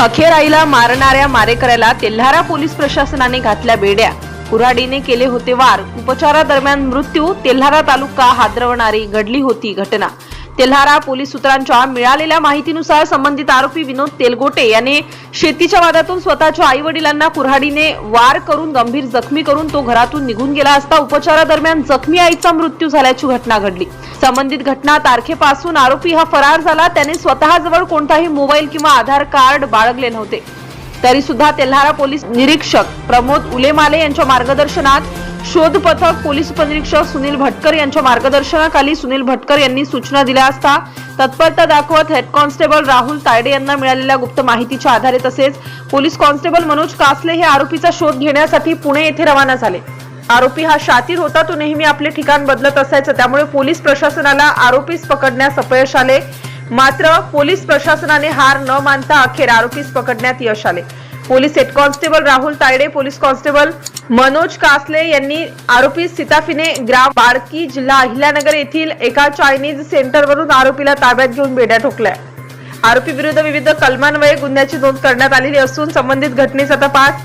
अखेर आईला मारणाऱ्या मारेकऱ्याला तेल्हारा पोलीस प्रशासनाने घातल्या बेड्या. कुऱ्हाडीने केले होते वार. उपचारादरम्यान मृत्यू तेल्हारा तालुका हादरवणारी घडली होती घटना. तेल्हारा पोलीस सूत्रांच्या मिळालेल्या माहितीनुसार संबंधित आरोपी विनोद तेलगोटे याने शेतीच्या वादातून स्वतःच्या आई वडिलांना कुऱ्हाडीने वार करून गंभीर जखमी करून तो घरातून निघून गेला असता उपचारादरम्यान जखमी आईचा मृत्यू झाल्याची घटना घडली. संबंधित घटना तारखेपासून आरोपी हा फरार झाला. त्याने स्वतःजवळ कोणताही मोबाईल किंवा आधार कार्ड बाळगले नव्हते. तरी सुद्धा तेल्हारा पोलीस निरीक्षक प्रमोद उलेमाले यांच्या मार्गदर्शनात शोध पथक पोलीस उपनिरीक्षक सुनील भटकर यांच्या मार्गदर्शनाखाली सुनील भटकर यांनी सूचना दिल्या असता तत्परता दाखवत हेड कॉन्स्टेबल राहुल तायडे यांना मिळालेल्या गुप्त माहितीच्या आधारे तसेच पोलीस कॉन्स्टेबल मनोज कासले हे आरोपीचा शोध घेण्यासाठी पुणे येथे रवाना झाले. आरोपी हा शातीर होता तो नेहमी आपले ठिकाण बदलत असायचं. त्यामुळे पोलीस प्रशासनाला आरोपीस पकडण्यास अपयश आले. मात्र पोलीस प्रशासनाने हार न मानता अखेर आरोपीस पकडण्यात यश आले. Police head constable Rahul Tayde police constable Manoj Kasle यांनी आरोपी सिताफिने ग्राम बाळकी जिल्हा अहिल्यानगर येथील एका चायनीज सेंटरवरून आरोपीला ताब्यात घेऊन बेड्या ठोकल्या. आरोपी विरुद्ध विविध कलमान्वये गुन्ह्याची नोंद करण्यात आलेली असून संबंधित घटनेचा तपास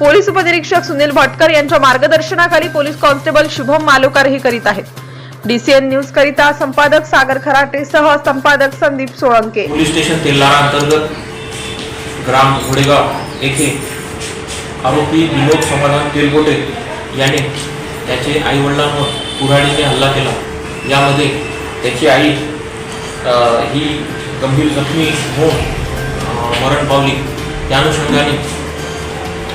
पोलीस उपनिरीक्षक सुनील भटकर यांच्या मार्गदर्शनाखाली पोलीस कॉन्स्टेबल शुभम मालोकार हे करीत आहेत. डीसीएन न्यूज करिता संपादक सागर खराटे सह संपादक संदीप सोळंके. पोलीस स्टेशन तेलारा अंतर्गत ग्राम घोडेगाव येथे आरोपी विनोद समाधान तेलगोटे याने त्याचे आईवडिलांवर कुऱ्हाडीने हल्ला केला. यामध्ये त्याची आई ही गंभीर जखमी होऊन मरण पावली. त्या अनुषंगाने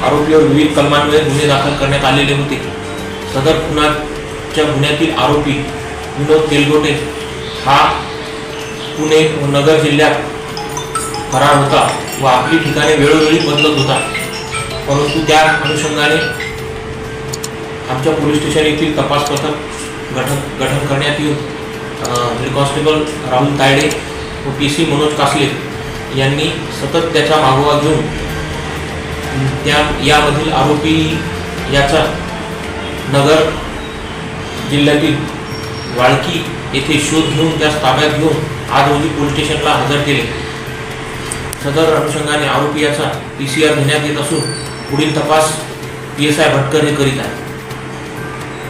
आरोपीवर विविध कलमांमध्ये गुन्हे दाखल करण्यात आलेले होते. सदर खुनाच्या गुन्ह्यातील आरोपी विनोद तेलगोटे हा पुणे व नगर जिल्ह्यात फरार होता व आपली ठिकाणे वेळोवेळी बदलत होता. परंतु त्या अनुषंगाने आमच्या पोलीस स्टेशन येथील तपास पथक गठन गठन करण्यात येऊन हेड म्हणजे कॉन्स्टेबल राहुल तायडे व पी सी मनोज कासले यांनी सतत त्याचा मागोवा घेऊन त्या यामधील आरोपी याचा नगर जिल्ह्यातील वाळकी येथे शोध घेऊन त्यास ताब्यात घेऊन आज रोजी पोलीस स्टेशनला हजर केले. सदर अनुषंगाने आरोपी याचा पी सी आर घेण्यात येत असून पुढील तपास पी एस आय भटकर हे करीत आहे